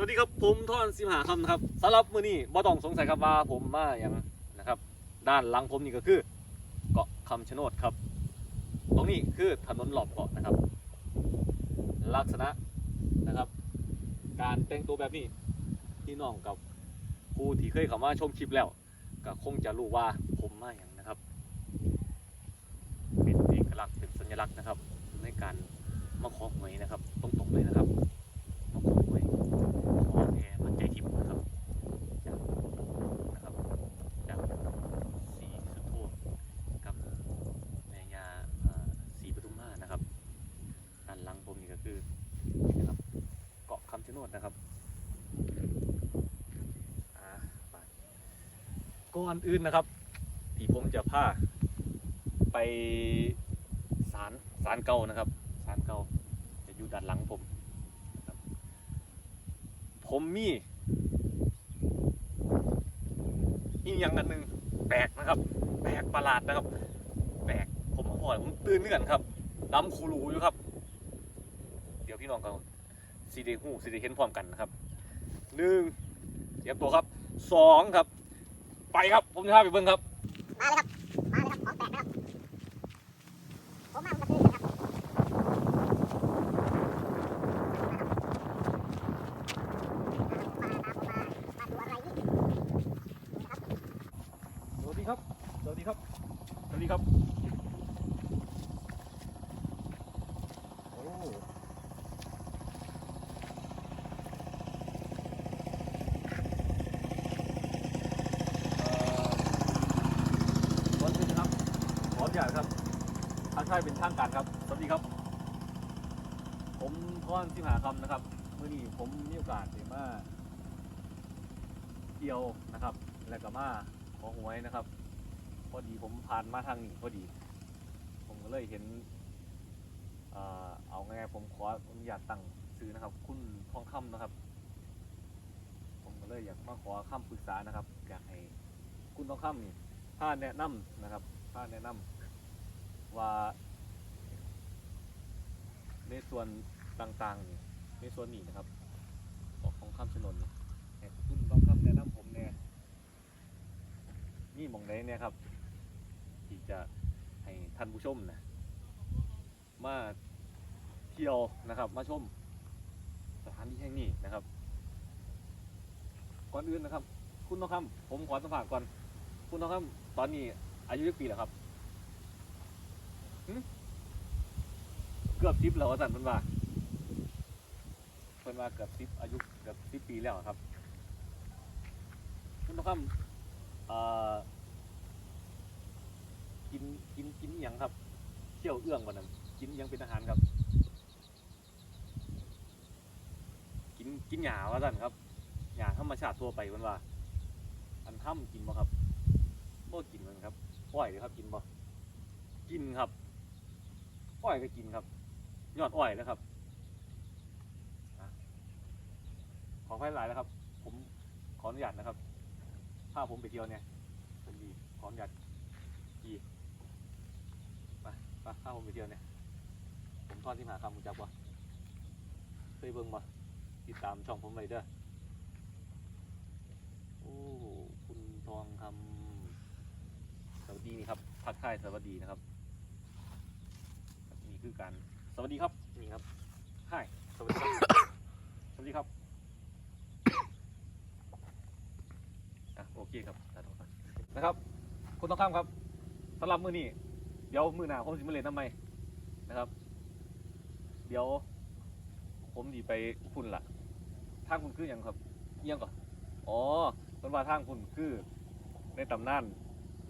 สวัสดีครับผมท่อนสิมหาคำนะครับสำหรับมื้อนี้บ่ต้องสงสัยครับว่าผมมาอย่างนะครับ ด้านหลังผมนี่ก็คือเกาะคำชะโนดครับ ตรงนี้คือถนนหลอบเกาะนะครับ ลักษณะนะครับ การแต่งตัวแบบนี้พี่น้องกับผู้ที่เคยเข้ามาชมคลิปแล้ว ก็คงจะรู้ว่าผมมาอย่างนะครับ เป็นเอกลักษณ์เป็นสัญลักษณ์นะครับ ในการมาขอหวยนะครับตรงๆเลยนะครับมาขอหวยขอแผ่ปัจจัยทิพย์นะครับจากนะครับจากสีสุโธกับแม่ยาเอ่อสีปทุมมานะครับด้านหลังผมนี่ก็คือนะครับเกาะคำชะโนดนะครับอ่าไป ก่อนอื่นนะครับ ที่ผมจะพาไปศาลศาลเก่านะครับศาลเก่าจะอยู่ด้านหลังผมผมมีอีกอย่างอันหนึ่งแปลกนะครับ แปลกประหลาดนะครับ แปลกผมมาพอผมตื่นเนื่อนครับดำคูรูอยู่ครับ เดี๋ยวพี่น้องกันซีดีหูซีดีเห็นพร้อมกันนะครับหนึ่งเตรียมตัวครับสองครับ ไปครับ ผมจะพาไปเบิ้งครับ มาเลยครับ มาเลยครับ ของแตกนะครับ ผมมาผมจะซื้อกันครับมามาผมมามาดูอะไรนี่สวัสดีครับ สวัสดีครับ สวัสดีครับ โอ้เอ่อวันนี้ครับ ขออนุญาตครับ ทางค่ายเป็นทางการครับ สวัสดีครับ ผมก้อนที่หาคำนะครับเมื่อนี้ผมมีโอกาสได้มาเที่ยวนะครับ และก็มาขอหวยนะครับ พอดีผมผ่านมาทางนี้พอดี ผมก็เลยเห็น เอ่อเอาไงผมขออนุญาตตั้งซื้อนะครับ คุณทองคำนะครับ ผมก็เลยอยากมาขอคำปรึกษานะครับ อยากให้คุณทองคำนี่ถ้าแนะนำนะครับถ้าแนะนำว่า ในส่วนต่างๆนี่ในส่วนนี้นะครับของของคำชะโนนนี่ให้คุณทองคำแนะนำผมเนี่ยนี่หมองใดเนี่ยครับ ที่จะให้ท่านผู้ชมนะมาเที่ยวนะครับมาชมสถานที่แห่งนี้นะครับ ก่อนอื่นนะครับ คุณทองคำผมขอสัมภาษณ์ก่อน คุณทองคำตอนนี้อายุกี่ปีแล้วครับหึ เกือบสิบแล้วว่าสันเพิ่นว่าเพิ่นว่าเกือบสิบอายุเกือบสิบปีแล้วครับคุณทองคำเอ่อกินกินกินอย่างครับเที่ยวเอื้องวันนั้นกินยังเป็นอาหารครับ กินกินหญ้าว่าสั่นครับหญ้าธรรมชาติทั่วไปมันว่า อันถ้ำกินบ่ครับบ่กินมันครับอ้อยเลยครับ กินบ่กินครับอ้อยก็กินครับ ยอดอ้อยนะครับขอให้หลายนะครับ ผมขออนุญาตนะครับ ถ้าผมไปเที่ยวเนี่ยผมดีขออนุญาตดีไปไปถ้าผมไปเที่ยวเนี่ยผมทอดที่มหาคำมุจักว่าเคยเบิ่งบ่ติดตามช่องผมไว้เด้อโอ้คุณทองคำสวัสดีนี่ครับทักทายสวัสดีนะครับนี่คือการ สวัสดีครับ นี่ครับใช่สวัสดีครับ สวัสดีครับอะโอเคครับตัดออกก่อนนะครับ คุณต้องข้ามครับสำหรับมือนี้เดี๋ยวมือหน้าผมสิมาเล่นทำไมนะครับ เดี๋ยว ผมดีไปคุณล่ะทางคุณคืออย่างครับเอียงก่อนอ๋อเป็นว่าทางคุณคือในตำนาน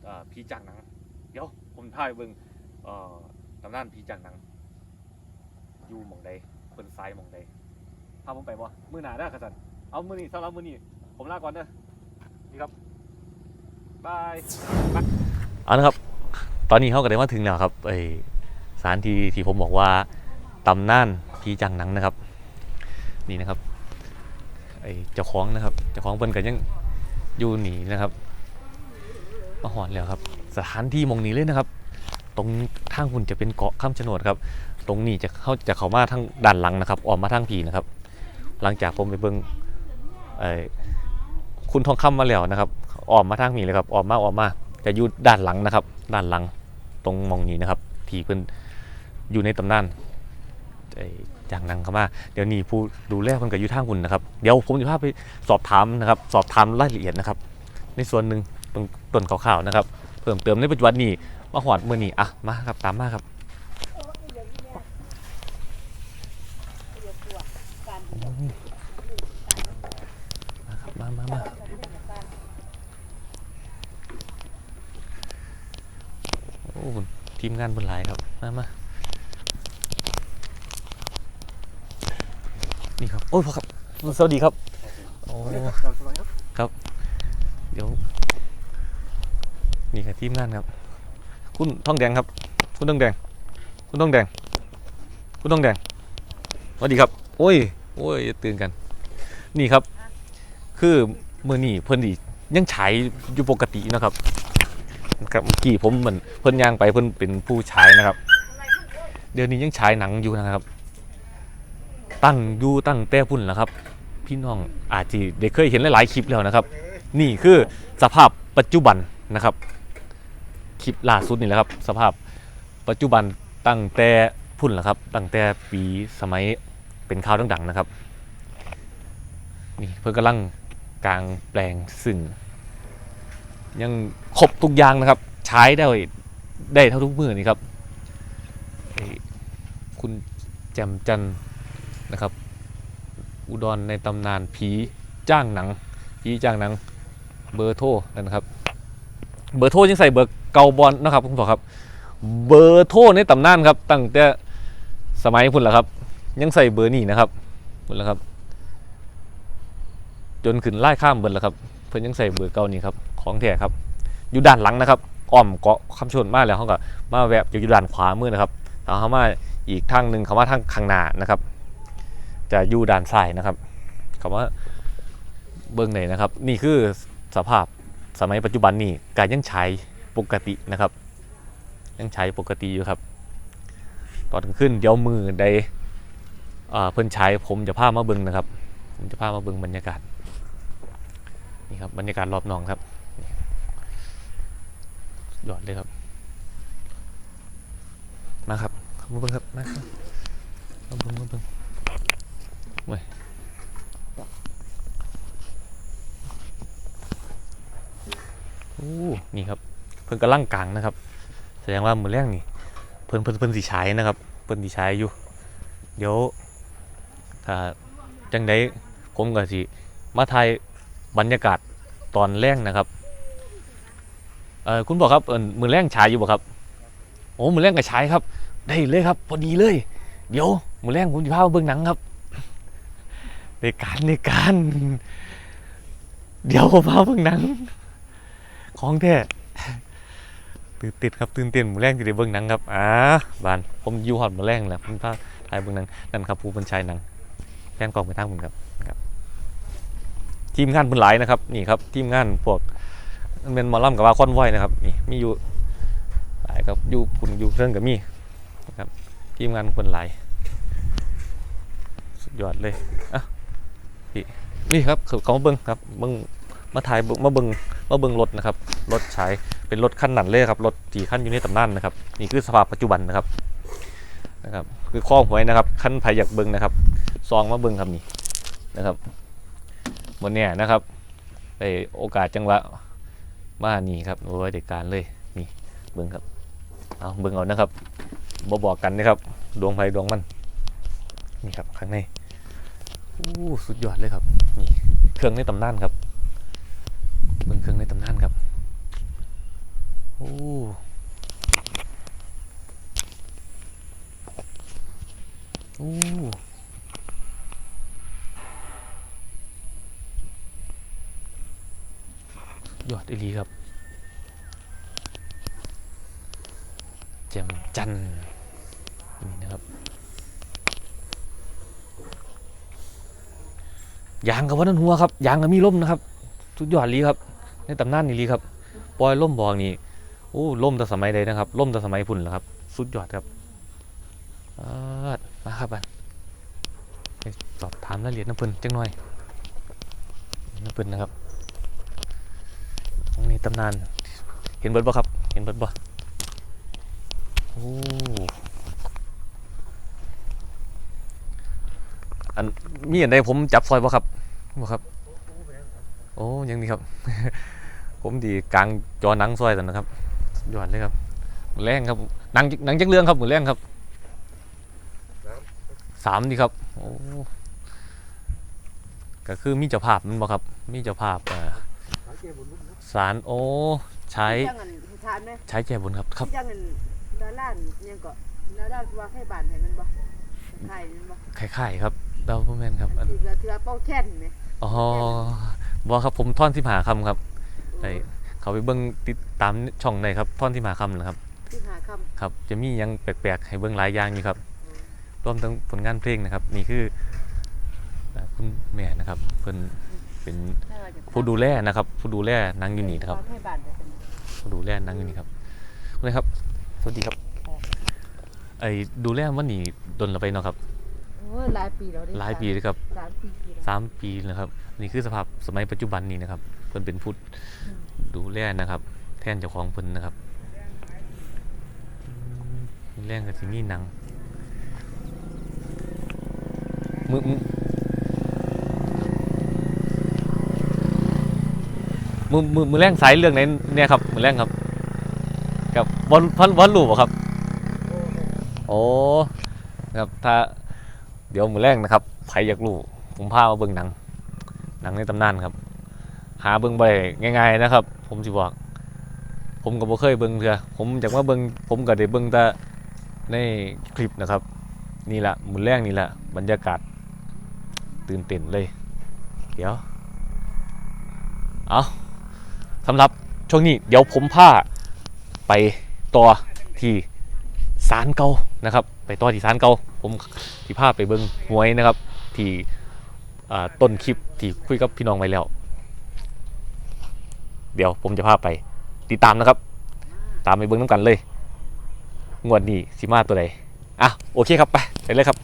อ่าผีจังหนัง เดี๋ยวผมถ่ายเบิ่งเอ่อตำนานผีจังหนัง อยู่หมองใดเป็นซ้ายหมองใดพาผมไปบ่มือหน้าได้อขสันเอามือนี้สำหรับมือนี้ผมลาก่อนเด้อนี่ครับบายเอาละครับ ตอนนี้เขาก็ได้มาถึงแล้วครับไอสถานที่ที่ผมบอกว่าตำนานผีจังหนังนะครับ นี่นะครับไอเจ้าของนะครับเจ้าของเพิ่นก็ยังอยู่หนีนะครับมาหอนแล้วครับ สถานที่มองนี้เลยนะครับ ตรงทางหุ่นจะเป็นเกาะข้ามชะโนดครับ ตรงนี้จะเข้าจะเข้ามาทางด้านหลังนะครับออกมาทางผีนะครับ หลังจากผมไปเบิ่งคุณทองคำมาแล้วนะครับออกมาทางนี้เลยครับออกมาออกมา จะอยู่ด้านหลังนะครับ ด้านหลังตรงมองนี้นะครับที่เพิ่นอยู่ในตำนานจางนังเข้ามาเดี๋ยวนี้ผู้ดูแลเพิ่นก็อยู่ทางคุณนะครับ เดี๋ยวผมจะพาไปสอบถามนะครับ สอบถามรายละเอียดนะครับ ในส่วนหนึ่งตรงต้นข่าวๆนะครับ เพิ่มเติมในปัจจุบันนี้มาหอดมือนี้อะมาครับตามมาครับ มาครับมามามาโอ้ทีมงานบนหลายครับ มามานี่ครับ โอ้ยพ่อครับ สวัสดีครับ โอ้ครับ เดี๋ยว นี่ครับทีมงานครับ คุณทองแดงครับ คุณทองแดง คุณทองแดง คุณทองแดง สวัสดีครับ โอ้ย โอ้ยตื่นกัน นี่ครับ คือมือนี่เพิ่นดียังใช้อยู่ปกตินะครับ ครับเมื่อกี้ผมเหมือนเพิ่นย่างไปเพิ่นเป็นผู้ใช้นะครับ เดี๋ยวนี้ยังใช้หนังอยู่นะครับ ตั้งอยู่ตั้งแต่พุ่นแล้วครับ พี่น้องอาจจะได้เคยเห็นหลายๆคลิปแล้วนะครับ นี่คือสภาพปัจจุบันนะครับ คลิปล่าสุดนี่แหละครับ สภาพปัจจุบันตั้งแต่พุ่นแล้วครับ ตั้งแต่ปีสมัยเป็นข่าวดังๆนะครับนี่เพื่อนกำลังกลางแปลงซึ่ง ยังครบทุกอย่างนะครับ ใช้ได้ได้เท่าทุกมือนี่ครับคุณแจมจันนะครับ อุดรในตำนานผีจ้างหนังผีจ้างหนังเบอร์โทรนั่นนะครับ เบอร์โทรยังใส่เบอร์เกาบอลนะครับคุณบอกครับ เบอร์โทรในตำนานครับ ตั้งแต่สมัยพุ่นละครับ ยังใส่เบอร์นี่นะครับพุ่นละครับ จนขึ้นไล่ข้ามเบิดแล้วครับ เพิ่นยังใส่เบอร์เก่านี่ครับของแท้ครับ อยู่ด้านหลังนะครับอ้อมเกาะคำชนมาแล้วเขาก็มาแวะอยู่ด้านขวามือนะครับถ้าเขามาอีกทางหนึ่งเขามาทางข้างหน้านะครับ จะอยู่ด้านซ้ายนะครับคำว่าเบิ้องไหนนะครับ นี่คือสภาพสมัยปัจจุบันนี่การยังใช้ปกตินะครับ ยังใช้ปกติอยู่ครับตอนขึ้นเดี๋ยวมือใดอ่าเพิ่นใช้ผมจะพามาเบิ้งนะครับ ผมจะพามาเบิ้งบรรยากาศนี่ครับบรรยากาศรอบนองครับ สุดยอดเลยครับ มาครับมาเบิ้งครับมาครับมาเบิ้งมาเบิ้งเว้ยโอ้นี่ครับ เพิ่นกำลังกลางนะครับ แสดงว่ามือแรกนี่ เพิ่นเพิ่นเพิ่นสีใช้นะครับ เพิ่นสีใช้อยู่ เดี๋ยวถ้าจังไดผมก็สิมาถ่ายบรรยากาศตอนแรกนะครับ เออคุณบอกครับเออมือแรงฉายอยู่บ่ครับโอ้มือแรงกับฉายครับ ได้เลยครับ พอดีเลย เดี๋ยวมือแรงผมจะพาไปเบิ่งหนังครับในการในการ เดี๋ยวผมพาเบิ่งหนัง ของแท้ตื่นติดครับตื่นเต้นมือแรงจะได้เบิ่งหนังครับอ่าบานผมอยู่หอดมือแรงแหละผมพาถ่ายเบิ่งหนังนั่นครับผู้บรรชายหนังแฟนกองไปทางผมครับทีมงานเพิ่นหลายนะครับนี่ครับทีมงานพวก มันเป็นหมอลำกับว่าคอนไว้นะครับนี่มีอยู่หลายครับอยู่ปุ่นอยู่เครื่องกับมีนะครับทีมงานเพิ่นหลายสุดยอดเลยอะนี่นี่ครับเขาเขามาเบิ้งครับเบิ้งมาถ่ายเบิ่งมาเบิ้งมาเบิ้งรถนะครับรถใช้เป็นรถขั้นหนันเลยครับรถสี่ขั้นอยู่ในตำนานนะครับนี่คือสภาพปัจจุบันนะครับนะครับคือข้อหวยนะครับขั้นไผอยากเบิ้งนะครับซองมาเบิ้งครับนี่นะครับบนเนี่ยนะครับไอโอกาสจังหวะ มานี่ครับโอ้ยเด็กการเลยนี่เบิ้งครับเอาเบิ้งเอานะครับบบอกกันนะครับดวงไฟดวงมันนี่ครับข้างในอู้สุดยอดเลยครับนี่เครื่องในตำนานครับเบิ้งเครื่องในตำนานครับโอ้โอ้ ยอดอีลีครับแจ่มจันทร์นี่นะครับยางกับวันนั้นหัวครับยางกับมีล่มนะครับสุดยอดลีครับ ในตำนานนี่ลีครับปล่อยล่มบอกนี่โอ้ล่มแต่สมัยใดนะครับล่มแต่สมัยพุ่นแล้วครับ สุดยอดครับมาครับบันสอบถามรายละเอียดน้ำพิ่นจังหน่อยนี่เพิ่นนะครับ นี่ตำนาน เห็นเบิร์ดบ่ครับ เห็นเบิร์ดบ่โอ้อันมีอันใดผมจับซอยบ่ครับบ่ครับ โอ้ยังนี่ครับ ผมดีกลางจอหนังซอยตอนนะครับยอดเลยครับมือแรงครับหนังหนังจักเรื่องครับหมือแรงครับสามดีครับโอ้ก็คือมีเจ้าภาพมันบ่ครับ มีเจ้าภาพอ่อ สารโอ้ใช้จังอันทานไหมใช้แก่บนครับครับจังอันดาล้านยังก็ดาล้านว่าให้บานให้มันบ่ไข่มันบ่คล้ายๆครับดาวแมนครับอันถือเถือเป้าแค่นไหมอ๋อบอครับผมท่อนที่หาคำครับไอเขาไปเบิ้งติดตามช่องในครับ ท่อนที่หาคำนะครับที่หาคำครับ จะมียังแปลกๆ ให้เบิ้งหลายอย่างอยู่ครับรวมทั้งผลงานเพลงนะครับ นี่คือเอ่อคุณแม่นะครับเพิ่น เป็นผู้ดูแลนะครับ ผู้ดูแลนางอยู่นี่นะครับให้บานให้เป็นผู้ดูแลนางอยู่นี่ครับคุณนายครับ สวัสดีครับ ไอ้ดูแลวันนี้ดนเราไปเนาะครับโอ้ยหลายปีแล้วได้หลายปีเลยครับสามปีแล้วสามปีนะครับ นี่คือสภาพสมัยปัจจุบันนี้นะครับ เพิ่นเป็นผู้ดูแลนะครับ แทนเจ้าของเพิ่นนะครับอืมแรงกับสิมีหนังมือ มือมือมือแรงสายเรื่องไหนเนี่ยครับมือแรงครับ กับบอลพันบอลลูปครับ โอ้ครับถ้าเดี๋ยวมือแรงนะครับใครอยากรู้ผมพามาเบิ่งหนัง หนังในตำนานครับ หาเบิ่งได้ง่ายๆนะครับ ผมสิบอก ผมก็บ่เคยเบิ่งเทื่อผมจากมาเบิ่งผมก็ได้เบิ่งแต่ในคลิปนะครับ นี่แหละมือแรงนี่แหละบรรยากาศตื่นเต้นเลย เดี๋ยว เอา สำหรับช่วงนี้เดี๋ยวผมพาไปต่อที่ศาลเก่านะครับ ไปต่อที่ศาลเก่าผมที่พาไปเบิ่งหวยนะครับ ที่ต้นคลิปที่คุยกับพี่น้องไว้แล้ว เดี๋ยวผมจะพาไปติดตามนะครับ ตามไปเบิ้งน้ำกันเลย งวดนี้สิมาตัวใดอะโอเคครับไปไปเลยครับ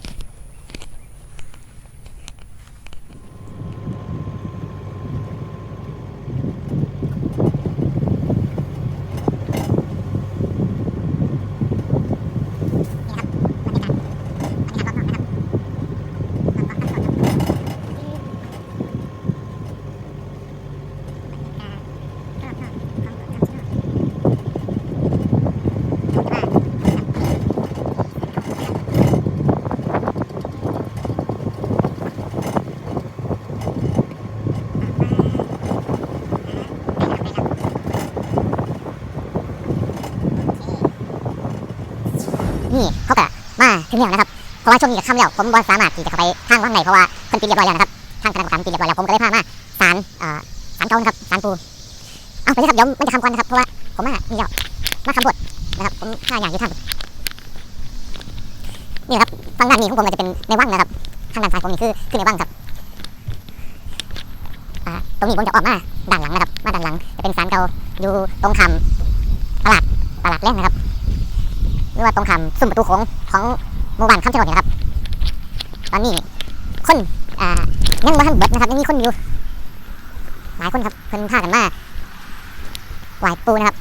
นี่เขาก็มาถึงแล้วนะครับเพราะว่าช่วงนี้กับค่ำแล้วผมบ่สามารถที่จะเข้าไปทางว่างไหนเพราะว่าคนปิดเรียบร้อยแล้วนะครับทางคณะกรรมการปิดเรียบร้อยแล้วผมก็เลยพามาศาลเอ่อศาลเก่านะครับศาลปูเอาไปเลยครับเดี๋ยวมันจะคำก่อนนะครับเพราะว่าผมมานี่แล้วมาคำบทนะครับผมข้าอย่างอยู่ทางนี่นะครับฝั่งด้านนี้ของผมก็จะเป็นในว่างนะครับทางด้านซ้ายผมนี่คือคือในว่างครับตรงนี้ผมจะออกมาด้านหลังนะครับมาด้านหลังจะเป็นศาลเก่าอยู่ตรงคำตลาดตลาดแรกนะครับ หรือว่าตรงหามซุ้มประตูโค้งของหมู่บ้านคำชะโนดเนี่ยนะครับ ตอนนี้คนอ่ายังบ่ทันเบิดนะครับยังมีคนอยู่ หลายคนครับเพิ่นพากันมาไหวปูนะครับ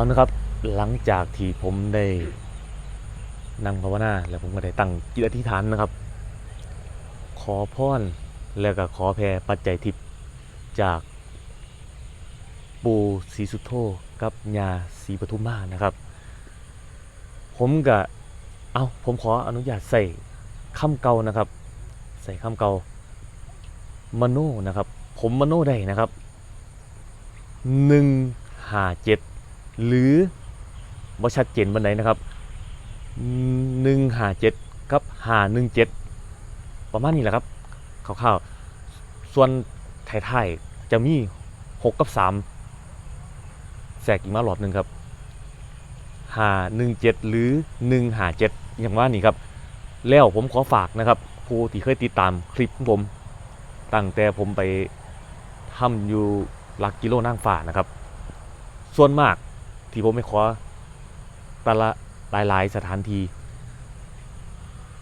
เอานะครับ หลังจากที่ผมได้นั่งภาวนาแล้วผมก็ได้ตั้งจิตอธิษฐานนะครับ ขอพรแล้วก็ขอแผ่ปัจจัยทิพย์จาก ปูศรีสุโธกับยาศรีปทุมมานะครับ ผมก็เอาผมขออนุญาตใส่คำเก่านะครับ ใส่คำเก่ามโนนะครับ ผมมโนได้นะครับหนึ่งห้าเจ็ด หรือบ่ชัดเจนบันไดนะครับหนึ่งหาเจ็ดกับหาหนึ่งเจ็ดประมาณนี้แหละครับคร่าวๆส่วนไทยๆจะมีหกกับสามแทรกอีกมาหลอดหนึ่งครับหาหนึ่งเจ็ดหรือหนึ่งหาเจ็ดอย่างว่านี่ครับ แล้วผมขอฝากนะครับผู้ที่เคยติดตามคลิปของผม ตั้งแต่ผมไปทำอยู่หลักกิโลนั่งฝ่านะครับ ส่วนมาก ที่ผมไม่ขอแต่ละหลาย ๆ สถานที่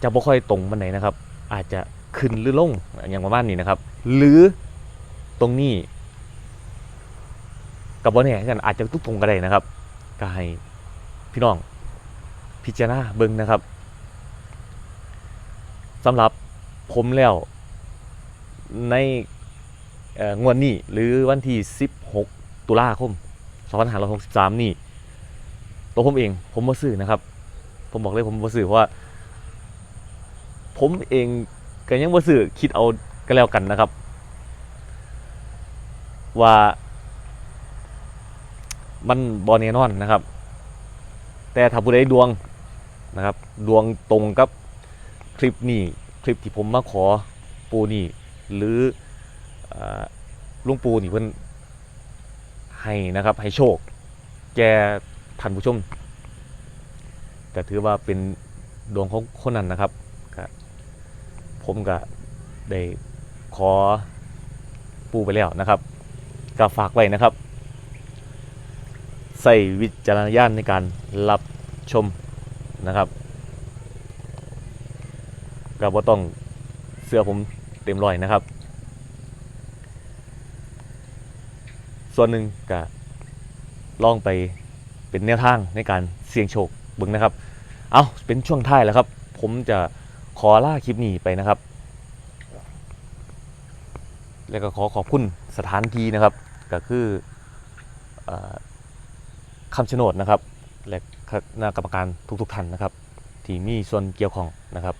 จะบ่ค่อยตรงมันไหนนะครับ อาจจะขึ้นหรือลงอย่างประมาณนี้นะครับ หรือตรงนี้กับบอแน่กันอาจจะทุกตรงก็ได้นะครับก็ให้พี่น้อง พิจารณาเบิ่งนะครับสำหรับผมแล้ว ในงวดนี้หรือวันที่ 16 ตุลาคม 2563 นี่ตัวผมเองผมมาซื้อนะครับ ผมบอกเลยผมมาซื้อเพราะว่า ผมเองก็ยังมาซื้อคิดเอาก็แล้วกันนะครับ ว่ามันบอแน่นอนนะครับ แต่ถ้าผู้ใดดวงนะครับ ดวงตรงกับคลิปนี้คลิปที่ผมมาขอปูนี่หรืออลุงปูนี่เพิ่น ให้นะครับ ให้โชค แกท่านผู้ชมก็ถือว่าเป็นดวงของคนนั้นนะครับผมก็ได้ขอปูไปแล้วนะครับก็ฝากไว้นะครับ ใส่วิจารณญาณในการรับชมนะครับก็บ่ต้องเสื้อผมเต็มรอยนะครับ ส่วนหนึ่งก็ลองไปเป็นแนวทางในการเสี่ยงโชคบึงนะครับ เอาเป็นช่วงท้ายแล้วครับ ผมจะขอล่าคลิปนี้ไปนะครับ แล้วก็ขอขอบคุณสถานที่นะครับ ก็คืออคำชะโนดนะครับ และคณะกรรมการทุกๆท่านนะครับ ที่มีส่วนเกี่ยวข้องนะครับ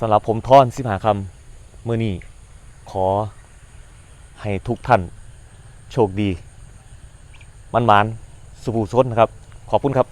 สำหรับผมท่อนสิบหาคำเมื่อนี้ขอ ให้ทุกท่านโชคดี มันมานสุภูชนนะครับ ขอบคุณครับ